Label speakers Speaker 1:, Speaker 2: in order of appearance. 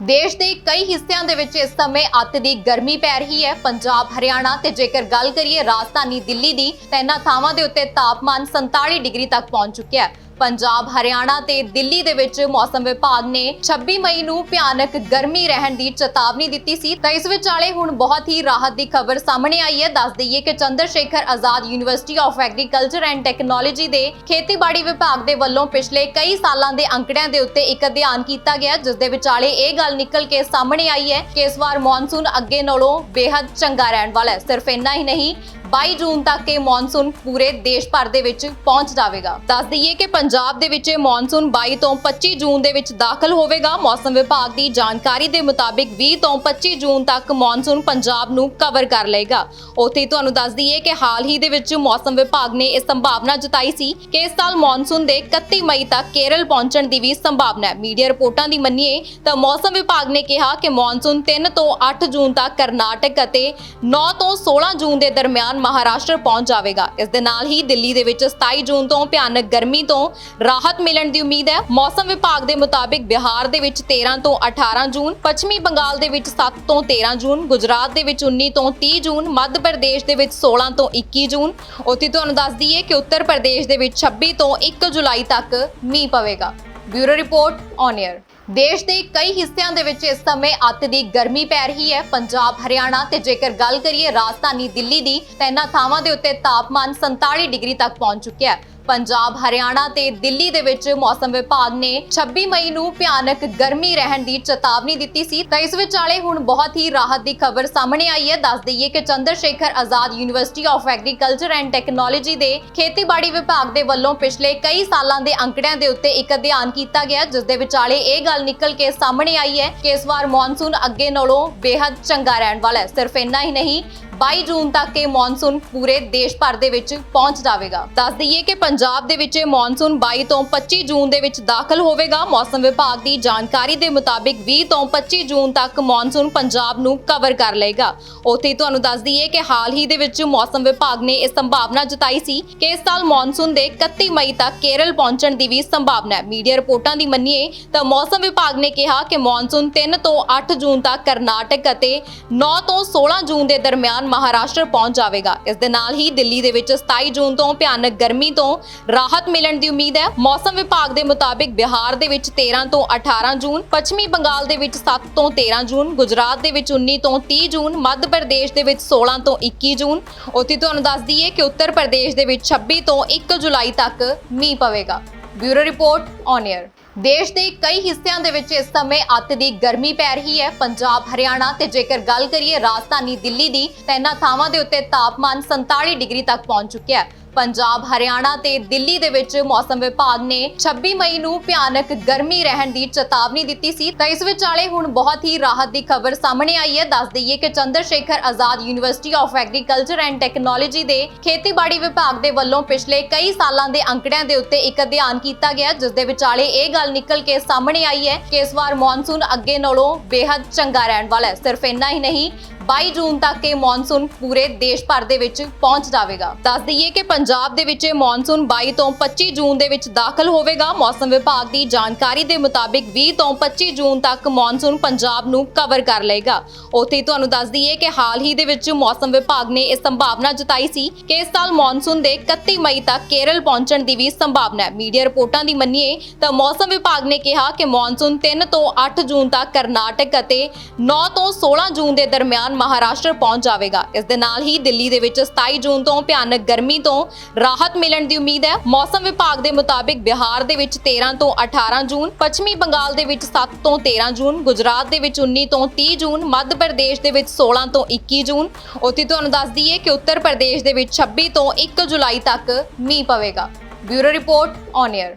Speaker 1: ਦੇਸ਼ ਦੇ ਕਈ ਹਿੱਸਿਆਂ ਦੇ ਵਿੱਚ ਇਸ ਸਮੇਂ ਅੱਤ ਦੀ ਗਰਮੀ ਪੈ ਰਹੀ ਹੈ। ਪੰਜਾਬ, ਹਰਿਆਣਾ ਤੇ ਜੇਕਰ ਗੱਲ ਕਰੀਏ ਰਾਜਧਾਨੀ ਦਿੱਲੀ ਦੀ, ਤਾਂ ਇਹਨਾਂ ਥਾਵਾਂ ਦੇ ਉੱਤੇ ਤਾਪਮਾਨ 47 ਡਿਗਰੀ ਤੱਕ ਪਹੁੰਚ ਚੁੱਕਿਆ ਹੈ। ਪੰਜਾਬ, ਹਰਿਆਣਾ ਤੇ ਦਿੱਲੀ ਦੇ ਵਿੱਚ ਮੌਸਮ ਵਿਭਾਗ ਨੇ 26 ਮਈ ਨੂੰ ਭਿਆਨਕ ਗਰਮੀ ਰਹਿਣ ਦੀ ਚੇਤਾਵਨੀ ਦਿੱਤੀ ਸੀ। ਤਾਂ ਇਸ ਵਿਚਾਲੇ ਹੁਣ ਬਹੁਤ ਹੀ ਰਾਹਤ ਦੀ ਖਬਰ ਸਾਹਮਣੇ ਆਈ ਹੈ। ਦੱਸ ਦਈਏ ਕਿ Chandra Shekhar Azad University of Agriculture and Technology ਦੇ ਖੇਤੀਬਾੜੀ ਵਿਭਾਗ ਦੇ ਵੱਲੋਂ ਪਿਛਲੇ ਕਈ ਸਾਲਾਂ ਦੇ ਅੰਕੜਿਆਂ ਦੇ ਉੱਤੇ ਇੱਕ ਅਧਿਐਨ ਕੀਤਾ ਗਿਆ, ਜਿਸ ਦੇ ਵਿਚਾਲੇ ਇਹ ਗੱਲ ਨਿਕਲ ਕੇ ਸਾਹਮਣੇ ਆਈ ਹੈ ਕਿ ਇਸ ਵਾਰ ਮੌਨਸੂਨ ਅੱਗੇ ਨਾਲੋਂ ਬੇहद ਚੰਗਾ ਰਹਿਣ ਵਾਲਾ ਹੈ। ਸਿਰਫ ਇੰਨਾ ਹੀ ਨਹੀਂ 22 ਜੂਨ ਤੱਕ ਇਹ ਮੌਨਸੂਨ ਪੂਰੇ ਦੇਸ਼ ਭਰ ਦੇ ਵਿੱਚ ਪਹੁੰਚ ਜਾਵੇਗਾ। ਦੱਸ ਦਈਏ ਕਿ ਪੰਜਾਬ ਦੇ ਵਿੱਚ ਇਹ ਮੌਨਸੂਨ 22 ਤੋਂ 25 ਜੂਨ ਦੇ ਵਿੱਚ ਦਾਖਲ ਹੋਵੇਗਾ। ਮੌਸਮ ਵਿਭਾਗ ਦੀ ਜਾਣਕਾਰੀ ਦੇ ਮੁਤਾਬਿਕ 20 ਤੋਂ 25 ਜੂਨ ਤੱਕ ਮੌਨਸੂਨ ਪੰਜਾਬ ਨੂੰ ਕਵਰ ਕਰ ਲਏਗਾ। ਉੱਥੇ ਤੁਹਾਨੂੰ ਦੱਸ ਦਈਏ ਕਿ ਹਾਲ ਹੀ ਦੇ ਵਿੱਚ ਮੌਸਮ ਵਿਭਾਗ ਨੇ ਇਹ ਸੰਭਾਵਨਾ ਜਤਾਈ ਸੀ ਕਿ ਇਸ ਸਾਲ ਮੌਨਸੂਨ ਦੇ 31 ਮਈ ਤੱਕ ਕੇਰਲ ਪਹੁੰਚਣ ਦੀ ਵੀ ਸੰਭਾਵਨਾ ਹੈ। ਮੀਡੀਆ ਰਿਪੋਰਟਾਂ ਦੀ ਮੰਨੀਏ ਤਾਂ ਮੌਸਮ ਵਿਭਾਗ ਨੇ ਕਿਹਾ ਕਿ ਮੌਨਸੂਨ 3 ਤੋਂ 8 ਜੂਨ ਤੱਕ ਕਰਨਾਟਕ ਅਤੇ 9 ਤੋਂ 16 ਜੂਨ ਦੇ ਦਰਮਿਆਨ ਮਹਾਰਾਸ਼ਟਰ ਪਹੁੰਚ ਜਾਵੇਗਾ। ਇਸ ਦੇ ਨਾਲ ਹੀ ਦਿੱਲੀ ਦੇ ਵਿੱਚ 27 ਜੂਨ ਤੋਂ ਭਿਆਨਕ ਗਰਮੀ ਤੋਂ ਰਾਹਤ ਮਿਲਣ ਦੀ ਉਮੀਦ ਹੈ। ਮੌਸਮ ਵਿਭਾਗ ਦੇ ਮੁਤਾਬਿਕ ਬਿਹਾਰ ਦੇ ਵਿੱਚ 13 ਤੋਂ 18 ਜੂਨ, ਪੱਛਮੀ ਬੰਗਾਲ ਦੇ ਵਿੱਚ 7 ਤੋਂ 13 ਜੂਨ, ਗੁਜਰਾਤ ਦੇ ਵਿੱਚ 19 ਤੋਂ 30 ਜੂਨ, ਮੱਧ ਪ੍ਰਦੇਸ਼ ਦੇ ਵਿੱਚ 16 ਤੋਂ 21 ਜੂਨ। ਉੱਥੇ ਤੁਹਾਨੂੰ ਦੱਸ ਦਈਏ ਕਿ ਉੱਤਰ ਪ੍ਰਦੇਸ਼ ਦੇ ਵਿੱਚ 26 ਤੋਂ 1 ਜੁਲਾਈ ਤੱਕ ਮੀਂਹ ਪਵੇਗਾ। ਬਿਊਰੋ ਰਿਪੋਰਟ ਔਨ 에ਅਰ ਦੇਸ਼ ਦੇ ਕਈ ਹਿੱਸਿਆਂ ਦੇ ਵਿੱਚ ਇਸ ਸਮੇਂ ਅੱਤ ਦੀ ਗਰਮੀ ਪੈ ਰਹੀ ਹੈ। ਪੰਜਾਬ, ਹਰਿਆਣਾ ਤੇ ਜੇਕਰ ਗੱਲ ਕਰੀਏ ਰਾਜਧਾਨੀ ਦਿੱਲੀ ਦੀ, ਤਾਂ ਇਹਨਾਂ ਥਾਵਾਂ ਦੇ ਉੱਤੇ ਤਾਪਮਾਨ 47 ਡਿਗਰੀ ਤੱਕ ਪਹੁੰਚ ਚੁੱਕਿਆ ਹੈ। ਪੰਜਾਬ, ਹਰਿਆਣਾ ਤੇ ਦਿੱਲੀ ਦੇ ਵਿੱਚ ਮੌਸਮ ਵਿਭਾਗ ਨੇ 26 ਮਈ ਨੂੰ ਭਿਆਨਕ ਗਰਮੀ ਰਹਿਣ ਦੀ ਚੇਤਾਵਨੀ ਦਿੱਤੀ ਸੀ। ਤਾਂ ਇਸ ਵਿਚਾਲੇ ਹੁਣ ਬਹੁਤ ਹੀ ਰਾਹਤ ਦੀ ਖਬਰ ਸਾਹਮਣੇ ਆਈ ਹੈ। ਦੱਸ ਦਈਏ ਕਿ Chandra Shekhar Azad University of Agriculture and Technology ਦੇ ਖੇਤੀਬਾੜੀ ਵਿਭਾਗ ਦੇ ਵੱਲੋਂ ਪਿਛਲੇ ਕਈ ਸਾਲਾਂ ਦੇ ਅੰਕੜਿਆਂ ਦੇ ਉੱਤੇ ਇੱਕ ਅਧਿਐਨ ਕੀਤਾ ਗਿਆ, ਜਿਸ ਦੇ ਵਿਚਾਲੇ ਇਹ ਗੱਲ ਨਿਕਲ ਕੇ ਸਾਹਮਣੇ ਆਈ ਹੈ ਕਿ ਇਸ ਵਾਰ ਮੌਨਸੂਨ ਅੱਗੇ ਨਾਲੋਂ ਬੇहद ਚੰਗਾ ਰਹਿਣ ਵਾਲਾ ਹੈ। ਸਿਰਫ ਇੰਨਾ ਹੀ ਨਹੀਂ 22 ਜੂਨ ਤੱਕ ਇਹ ਮੌਨਸੂਨ ਪੂਰੇ ਦੇਸ਼ ਭਰ ਦੇ ਵਿੱਚ ਪਹੁੰਚ ਜਾਵੇਗਾ। ਦੱਸ ਦਈਏ ਕਿ ਪੰਜਾਬ ਦੇ ਵਿੱਚ ਇਹ ਮੌਨਸੂਨ 22 ਤੋਂ 25 ਜੂਨ ਦੇ ਵਿੱਚ ਦਾਖਲ ਹੋਵੇਗਾ। ਮੌਸਮ ਵਿਭਾਗ ਦੀ ਜਾਣਕਾਰੀ ਦੇ ਮੁਤਾਬਿਕ 20 ਤੋਂ 25 ਜੂਨ ਤੱਕ ਮੌਨਸੂਨ ਪੰਜਾਬ ਨੂੰ ਕਵਰ ਕਰ ਲਏਗਾ। ਉੱਥੇ ਤੁਹਾਨੂੰ ਦੱਸ ਦਈਏ ਕਿ ਹਾਲ ਹੀ ਦੇ ਵਿੱਚ ਮੌਸਮ ਵਿਭਾਗ ਨੇ ਇਹ ਸੰਭਾਵਨਾ ਜਤਾਈ ਸੀ ਕਿ ਇਸ ਸਾਲ ਮੌਨਸੂਨ ਦੇ 31 ਮਈ ਤੱਕ ਕੇਰਲ ਪਹੁੰਚਣ ਦੀ ਵੀ ਸੰਭਾਵਨਾ ਹੈ। ਮੀਡੀਆ ਰਿਪੋਰਟਾਂ ਦੀ ਮੰਨੀਏ ਤਾਂ ਮੌਸਮ ਵਿਭਾਗ ਨੇ ਕਿਹਾ ਕਿ ਮੌਨਸੂਨ 3 ਤੋਂ 8 ਜੂਨ ਤੱਕ ਕਰਨਾਟਕ ਅਤੇ 9 ਤੋਂ 16 ਜੂਨ ਦੇ ਦਰਮਿਆਨ ਮਹਾਰਾਸ਼ਟਰ ਪਹੁੰਚ ਜਾਵੇਗਾ। ਇਸ ਦੇ ਨਾਲ ਹੀ ਦਿੱਲੀ ਦੇ ਵਿੱਚ 27 ਜੂਨ ਤੋਂ ਭਿਆਨਕ ਗਰਮੀ ਤੋਂ ਰਾਹਤ ਮਿਲਣ ਦੀ ਉਮੀਦ ਹੈ। ਮੌਸਮ ਵਿਭਾਗ ਦੇ ਮੁਤਾਬਿਕ ਬਿਹਾਰ ਦੇ ਵਿੱਚ 13 ਤੋਂ 18 ਜੂਨ, ਪੱਛਮੀ ਬੰਗਾਲ ਦੇ ਵਿੱਚ 7 ਤੋਂ 13 ਜੂਨ, ਗੁਜਰਾਤ ਦੇ ਵਿੱਚ 19 ਤੋਂ 30 ਜੂਨ, ਮੱਧ ਪ੍ਰਦੇਸ਼ ਦੇ ਵਿੱਚ 16 ਤੋਂ 21 ਜੂਨ। ਉੱਥੇ ਤੁਹਾਨੂੰ ਦੱਸ ਦਈਏ ਕਿ ਉੱਤਰ ਪ੍ਰਦੇਸ਼ ਦੇ ਵਿੱਚ 26 ਤੋਂ 1 ਜੁਲਾਈ ਤੱਕ ਮੀਂਹ ਪਵੇਗਾ। ਬਿਊਰੋ ਰਿਪੋਰਟ ਔਨ 에ਅਰ ਦੇਸ਼ ਦੇ ਕਈ ਹਿੱਸਿਆਂ ਦੇ ਵਿੱਚ ਇਸ ਸਮੇਂ ਅੱਤ ਦੀ ਗਰਮੀ ਪੈ ਰਹੀ ਹੈ। ਪੰਜਾਬ, ਹਰਿਆਣਾ ਤੇ ਜੇਕਰ ਗੱਲ ਕਰੀਏ ਰਾਜਧਾਨੀ ਦਿੱਲੀ ਦੀ, ਤਾਂ ਇਹਨਾਂ ਥਾਵਾਂ ਦੇ ਉੱਤੇ ਤਾਪਮਾਨ 47 ਡਿਗਰੀ ਤੱਕ ਪਹੁੰਚ ਚੁੱਕਿਆ ਹੈ। ਪੰਜਾਬ, ਹਰਿਆਣਾ ਤੇ ਦਿੱਲੀ ਦੇ ਵਿੱਚ ਮੌਸਮ ਵਿਭਾਗ ਨੇ 26 ਮਈ ਨੂੰ ਭਿਆਨਕ ਗਰਮੀ ਰਹਿਣ ਦੀ ਚੇਤਾਵਨੀ ਦਿੱਤੀ ਸੀ। ਤਾਂ ਇਸ ਵਿਚਾਲੇ ਹੁਣ ਬਹੁਤ ਹੀ ਰਾਹਤ ਦੀ ਖਬਰ ਸਾਹਮਣੇ ਆਈ ਹੈ। ਦੱਸ ਦਈਏ ਕਿ Chandra Shekhar Azad University of Agriculture and Technology ਦੇ ਖੇਤੀਬਾੜੀ ਵਿਭਾਗ ਦੇ ਵੱਲੋਂ ਪਿਛਲੇ ਕਈ ਸਾਲਾਂ ਦੇ ਅੰਕੜਿਆਂ ਦੇ ਉੱਤੇ ਇੱਕ ਅਧਿਐਨ ਕੀਤਾ ਗਿਆ, ਜਿਸ ਦੇ ਵਿਚਾਲੇ ਇਹ ਗੱਲ ਨਿਕਲ ਕੇ ਸਾਹਮਣੇ ਆਈ ਹੈ ਕਿ ਇਸ ਵਾਰ ਮੌਨਸੂਨ ਅੱਗੇ ਨਾਲੋਂ ਬੇहद ਚੰਗਾ ਰਹਿਣ ਵਾਲਾ ਹੈ। ਸਿਰਫ ਇੰਨਾ ਹੀ ਨਹੀਂ 22 ਜੂਨ ਤੱਕ ਇਹ ਮੌਨਸੂਨ ਪੂਰੇ ਦੇਸ਼ ਭਰ ਦੇ ਵਿੱਚ ਪਹੁੰਚ ਜਾਵੇਗਾ। ਦੱਸ ਦਈਏ ਕਿ ਪੰਜਾਬ ਦੇ ਵਿੱਚ ਇਹ ਮੌਨਸੂਨ 22 ਤੋਂ 25 ਜੂਨ ਦੇ ਵਿੱਚ ਦਾਖਲ ਹੋਵੇਗਾ। ਮੌਸਮ ਵਿਭਾਗ ਦੀ ਜਾਣਕਾਰੀ ਦੇ ਮੁਤਾਬਿਕ 20 ਤੋਂ 25 ਜੂਨ ਤੱਕ ਮੌਨਸੂਨ ਪੰਜਾਬ ਨੂੰ ਕਵਰ ਕਰ ਲਏਗਾ। ਉੱਥੇ ਤੁਹਾਨੂੰ ਦੱਸ ਦਈਏ ਕਿ ਹਾਲ ਹੀ ਦੇ ਵਿੱਚ ਮੌਸਮ ਵਿਭਾਗ ਨੇ ਇਹ ਸੰਭਾਵਨਾ ਜਤਾਈ ਸੀ ਕਿ ਇਸ ਸਾਲ ਮੌਨਸੂਨ ਦੇ 31 ਮਈ ਤੱਕ ਕੇਰਲ ਪਹੁੰਚਣ ਦੀ ਵੀ ਸੰਭਾਵਨਾ ਹੈ। ਮੀਡੀਆ ਰਿਪੋਰਟਾਂ ਦੀ ਮੰਨੀਏ ਤਾਂ ਮੌਸਮ ਵਿਭਾਗ ਨੇ ਕਿਹਾ ਕਿ ਮੌਨਸੂਨ 3 ਤੋਂ 8 ਜੂਨ ਤੱਕ ਕਰਨਾਟਕ ਅਤੇ 9 ਤੋਂ 16 ਜੂਨ ਦੇ ਦਰਮਿਆਨ ਮਹਾਰਾਸ਼ਟਰ ਪਹੁੰਚ ਜਾਵੇਗਾ। ਇਸ ਦੇ ਨਾਲ ਹੀ ਦਿੱਲੀ ਦੇ ਵਿੱਚ 27 ਜੂਨ ਤੋਂ ਭਿਆਨਕ ਗਰਮੀ ਤੋਂ ਰਾਹਤ ਮਿਲਣ ਦੀ ਉਮੀਦ ਹੈ। ਮੌਸਮ ਵਿਭਾਗ ਦੇ ਮੁਤਾਬਿਕ ਬਿਹਾਰ ਦੇ ਵਿੱਚ 13 ਤੋਂ 18 ਜੂਨ, ਪੱਛਮੀ ਬੰਗਾਲ ਦੇ ਵਿੱਚ 7 ਤੋਂ 13 ਜੂਨ, ਗੁਜਰਾਤ ਦੇ ਵਿੱਚ 19 ਤੋਂ 30 ਜੂਨ, ਮੱਧ ਪ੍ਰਦੇਸ਼ ਦੇ ਵਿੱਚ 16 ਤੋਂ 21 ਜੂਨ। ਉੱਥੇ ਤੁਹਾਨੂੰ ਦੱਸ ਦਈਏ ਕਿ ਉੱਤਰ ਪ੍ਰਦੇਸ਼ ਦੇ ਵਿੱਚ 26 ਤੋਂ 1 ਜੁਲਾਈ ਤੱਕ ਮੀਂਹ ਪਵੇਗਾ। Bureau report on air